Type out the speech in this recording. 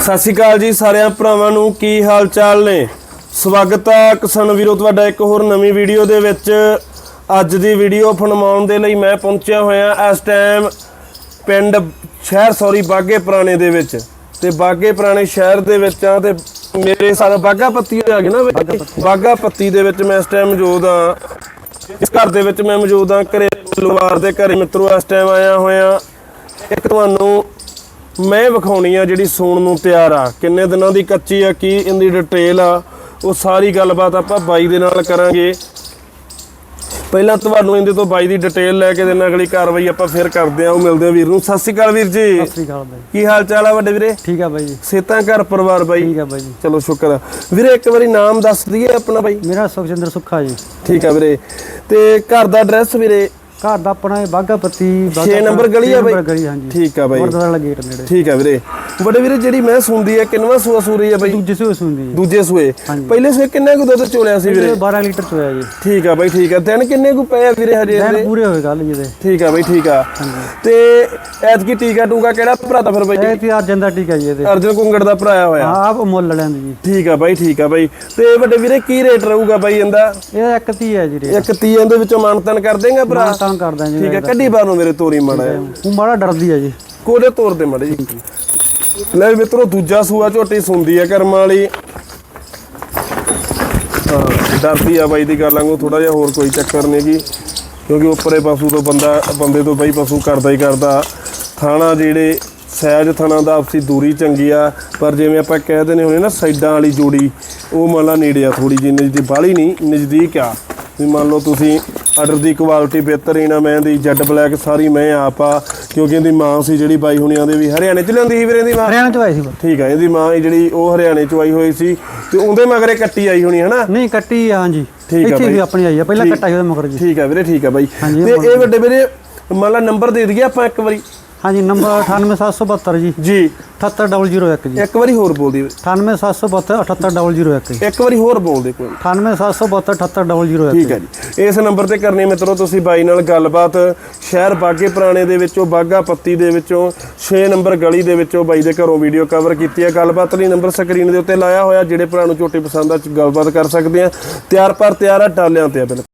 ਸਤਿ ਸ਼੍ਰੀ ਅਕਾਲ ਜੀ ਸਾਰਿਆਂ ਭਰਾਵਾਂ ਨੂੰ, ਕੀ ਹਾਲ ਚਾਲ ਨੇ? ਸਵਾਗਤ ਹੈ ਕਿਸਾਨ ਵੀਰੋ, ਤੁਹਾਡਾ ਇੱਕ ਹੋਰ ਨਵੀਂ ਵੀਡੀਓ ਦੇ ਵਿੱਚ। ਅੱਜ ਦੀ ਵੀਡੀਓ ਫਨਮਾਉਣ ਦੇ ਲਈ ਮੈਂ ਪਹੁੰਚਿਆ ਹੋਇਆ ਇਸ ਟਾਈਮ ਪਿੰਡ ਸ਼ਹਿਰ, ਸੌਰੀ, ਬਾਗੇ ਪੁਰਾਣੇ ਦੇ ਵਿੱਚ। ਤੇ ਬਾਗੇ ਪੁਰਾਣੇ ਸ਼ਹਿਰ ਦੇ ਵਿੱਚ ਆ ਤੇ ਮੇਰੇ ਸਾਰਾ ਬਾਗਾ ਪੱਤੀ ਆ ਗਿਆ ਨਾ ਵਿੱਚ? ਬਾਗਾ ਪੱਤੀ ਦੇ ਵਿੱਚ ਮੈਂ ਇਸ ਟਾਈਮ ਮੌਜੂਦ ਆ। ਇਸ ਘਰ ਦੇ ਵਿੱਚ ਮੈਂ ਮੌਜੂਦ ਆ, ਘਰੇ ਪਰਿਵਾਰ ਦੇ ਘਰੇ ਮਿੱਤਰੋ, ਇਸ ਟਾਈਮ ਆਇਆ ਹੋਇਆ। ਇੱਕ ਤੁਹਾਨੂੰ ਮੈਂ ਵਿਖਾਉਣੀ ਆ ਜਿਹੜੀ ਸੂਣ ਨੂੰ ਤਿਆਰ ਆ। ਕਿੰਨੇ ਦਿਨਾਂ ਦੀ ਕੱਚੀ ਆ ਕੀ ਇਹਦੀ ਡਿਟੇਲ ਆ ਉਹ ਸਾਰੀ ਗੱਲਬਾਤ ਆਪਾਂ ਬਾਈ ਦੇ ਨਾਲ ਕਰਾਂਗੇ। ਪਹਿਲਾਂ ਤੁਹਾਨੂੰ ਇਹਦੇ ਤੋਂ ਬਾਈ ਦੀ ਡਿਟੇਲ ਲੈ ਕੇ ਦੇਣਾ ਅਗਲੀ ਕਾਰਵਾਈ ਆਪਾਂ ਫਿਰ ਕਰਦੇ ਆ ਉਹ ਮਿਲਦੇ ਆ ਵੀਰ ਨੂੰ। ਸਤਿ ਸ਼੍ਰੀ ਅਕਾਲ ਵੀਰ ਜੀ। ਸਤਿ ਸ੍ਰੀ ਅਕਾਲ ਬਾਈ। ਕੀ ਹਾਲ ਚਾਲ ਆ ਵੱਡੇ ਵੀਰੇ? ਠੀਕ ਆ ਬਾਈ ਜੀ। ਸੇਤਾਂ ਘਰ ਪਰਿਵਾਰ ਬਾਈ? ਠੀਕ ਆ ਬਾਈ ਜੀ। ਚਲੋ ਸ਼ੁਕਰ ਆ। ਵੀਰੇ ਇੱਕ ਵਾਰੀ ਨਾਮ ਦੱਸ ਦਈਏ ਆਪਣਾ ਬਾਈ। ਮੇਰਾ ਸੁਖਜਿੰਦਰ ਸੁੱਖਾ ਜੀ। ਠੀਕ ਆ ਵੀਰੇ। ਤੇ ਘਰ ਦਾ ਐਡਰੈਸ ਵੀਰੇ? ਘਰ ਦਾ ਆਪਣਾ ਇਹ ਬਾਗਾ ਪੱਤੀ ਛੇ ਨੰਬਰ ਗਲੀ ਆ ਬਾਈ? ਠੀਕ ਆ ਬਾਈ। ਗੁਰਦੁਆਰਾ ਵਾਲਾ ਗੇਟ ਨੇੜੇ। ਠੀਕ ਆ ਵੀਰੇ। ਵੱਡੇ ਵੀਰੇ ਜਿਹੜੀ ਮੈਂ ਸੁਣਦੀ ਆ ਕਿੰਨਵਾ ਸੂਆ ਸੂਰੀ ਆ ਬਾਈ? ਦੂਜੇ ਸੂਏ ਸੁਣਦੀ ਜੀ ਦੂਜੇ ਸੂਏ। ਹਾਂਜੀ। ਪਹਿਲੇ ਸੂਏ ਕਿੰਨੇ ਕੁ ਦੁੱਧ ਚੋਲਿਆ ਸੀ ਵੀਰੇ? ਇਹ 12 ਲੀਟਰ ਚੋਇਆ ਜੀ। ਠੀਕ ਆ ਬਾਈ ਠੀਕ ਆ। ਦਿਨ ਕਿੰਨੇ ਕੁ ਪਏ ਆ ਵੀਰੇ ਹਜੇ ਦਿਨ ਇਹਦੇ? ਪੂਰੇ ਹੋਏ ਗੱਲ ਜੀ ਦੇ ਠੀਕ ਆ ਬਾਈ ਠੀਕ ਆ। ਤੇ ਐਤਕੀ ਟੀਕਾ ਟੂਕਾ ਕਿਹੜਾ ਭਰਾਤਾ ਫਿਰ ਬਾਈ? ਇਹ ਤੇ ਅਰਜਨ ਦਾ ਟੀਕਾ ਜੀ ਇਹਦੇ। ਅਰਜਨ ਕੁੰਗੜ ਦਾ ਭਰਾਇਆ ਹੋਇਆ। ਹਾਂ ਆਪ ਮੁੱਲ ਲੈਂਦੀ ਜੀ। ਠੀਕ ਆ ਬਾਈ ਠੀਕ ਆ ਬਾਈ। ਤੇ ਵੱਡੇ ਵੀਰੇ ਕੀ ਰੇਟ ਰਹੂਗਾ ਬਾਈ ਇਹਦਾ? ਇਹ ਇੱਕ ਤੀ ਹੈ ਜੀ ਰੇ ਇੱਕ ਤੀਆਂ ਦੇ ਵਿੱਚੋਂ ਮਾਨਤਨ ਕਰ ਦੇਗਾ ਭਰਾ? ਤਾਂ ਕਰਦਾ ਜੀ ਠੀਕ ਆ ਕੱਢੀ ਬਾਹਰ ਮੇਰੇ ਤੋਰੀ ਮਾੜਾ। ਉਹ ਮਾੜਾ ਡਰਦੀ ਹੈ ਜੀ। ਕੋਲੇ ਤੋਰ ਦੇ ਮੜੇ ਜੀ। ਲੈ ਵੀ ਮਿੱਤਰੋ, ਦੂਜਾ ਸੂਆ ਝੋਟੀ ਸੁੰਦੀ ਆ ਕਰਮ ਵਾਲੀ। ਹਾਂ, ਡਰਦੀ ਆ ਬਾਈ ਦੀ ਗੱਲ ਵਾਂਗੂ ਥੋੜਾ ਜਿਹਾ ਹੋਰ ਕੋਈ ਚੱਕਰ ਨਹੀਂ ਜੀ ਕਿਉਂਕਿ ਉੱਪਰੇ ਪਸ਼ੂ ਤੋਂ ਬੰਦਾ, ਬੰਦੇ ਤੋਂ ਬਾਈ ਪਸ਼ੂ ਕਰਦਾ ਹੀ ਕਰਦਾ। ਥਾਣਾ ਜਿਹੜੇ ਸਹਿਜ ਥਾਣਾ ਦਾ ਆਪਸੀ ਦੂਰੀ ਚੰਗੀ ਆ, ਪਰ ਜਿਵੇਂ ਆਪਾਂ ਕਹਿ ਨੇ ਹੁਣੇ ਨਾ, ਸਾਈਡਾਂ ਵਾਲੀ ਜੋੜੀ, ਉਹ ਮੰਨ ਨੇੜੇ ਆ ਥੋੜੀ ਜਿਹੀ, ਨਜ਼ਦੀਕ ਬਾਹਲੀ ਨਹੀਂ ਨਜ਼ਦੀਕ ਆ। ਵੀ ਮੰਨ ਲਓ ਤੁਸੀਂ ਆਰਡਰ ਦੀ ਕੁਆਲਿਟੀ ਬਿਹਤਰ ਹੀ ਨਾ ਮੈਂ ਦੀ ਜੈਡ ਬਲੈਕ ਸਾਰੀ ਮੈਂ ਆਪ ਆ ਕਿਉਂਕਿ ਇਹਦੀ ਮਾਂ ਸੀ ਜਿਹੜੀ ਬਾਈ ਹੁਣੀਆਂ ਦੇ ਵੀ ਹਰਿਆਣੇ ਚ ਲਿਆਂਦੀ ਸੀ ਵੀਰੇ ਦੀ ਮਾਂ? ਹਰਿਆਣਾ ਚ ਆਏ ਸੀ ਠੀਕ ਆ ਇਹਦੀ ਮਾਂ ਜਿਹੜੀ ਉਹ ਹਰਿਆਣੇ ਚ ਆਈ ਹੋਈ ਸੀ ਤੇ ਉਹਦੇ ਮਗਰੇ ਕੱਟੀ ਆਈ ਹੋਣੀ ਹਨਾ? ਨਹੀਂ ਕੱਟੀ ਆ ਹਾਂਜੀ। ਠੀਕ ਆ ਇੱਥੇ। ਵੀ ਆਪਣੀ ਆਈ ਆ ਪਹਿਲਾਂ ਠੀਕ। ਕੱਟਾ ਸੀ ਉਹਦੇ ਮਗਰ ਜੀ। ਠੀਕ ਆ ਵੀਰੇ ਠੀਕ ਆ ਬਾਈ। ਤੇ ਇਹ ਇਹ ਵੱਡੇ ਵੀਰੇ ਮੰਨ ਲਾ ਨੰਬਰ ਦੇ ਦਈਏ ਆਪਾਂ ਇੱਕ ਵਾਰੀ। ਹਾਂਜੀ ਨੰਬਰ 98772 ਜੀ। ਜੀ। 78001 ਜੀ। ਇੱਕ ਵਾਰੀ ਹੋਰ ਬੋਲ ਦੀ 98772 78001 ਜੀ। ਇੱਕ ਵਾਰੀ ਹੋਰ ਬੋਲ ਦੇ ਕੋਈ। 98772 78001 ਠੀਕ ਹੈ ਜੀ। ਇਸ ਨੰਬਰ ਤੇ ਕਰਨੀ ਮਿੱਤਰੋ ਤੁਸੀਂ ਬਾਈ ਨਾਲ ਗੱਲਬਾਤ। ਸ਼ਹਿਰ ਬਾਗੇ ਪੁਰਾਣੇ ਦੇ ਵਿੱਚੋਂ ਬਾਗਾ ਪੱਤੀ ਦੇ ਵਿੱਚੋਂ 6 ਨੰਬਰ ਗਲੀ ਦੇ ਵਿੱਚੋਂ ਬਾਈ ਦੇ ਘਰੋਂ ਵੀਡੀਓ ਕਵਰ ਕੀਤੀ ਹੈ। ਗੱਲਬਾਤ ਲਈ ਨੰਬਰ ਸਕਰੀਨ ਦੇ ਉੱਤੇ ਲਾਇਆ ਹੋਇਆ ਜਿਹੜੇ ਭਰਾ ਨੂੰ ਝੋਟੀ ਪਸੰਦ ਆ ਗੱਲਬਾਤ ਕਰ ਸਕਦੇ ਆ। ਤਿਆਰ ਪਰ ਤਿਆਰ ਆ ਟਾਲਿਆਂ ਤੇ ਆ ਬਿਲਕੁਲ।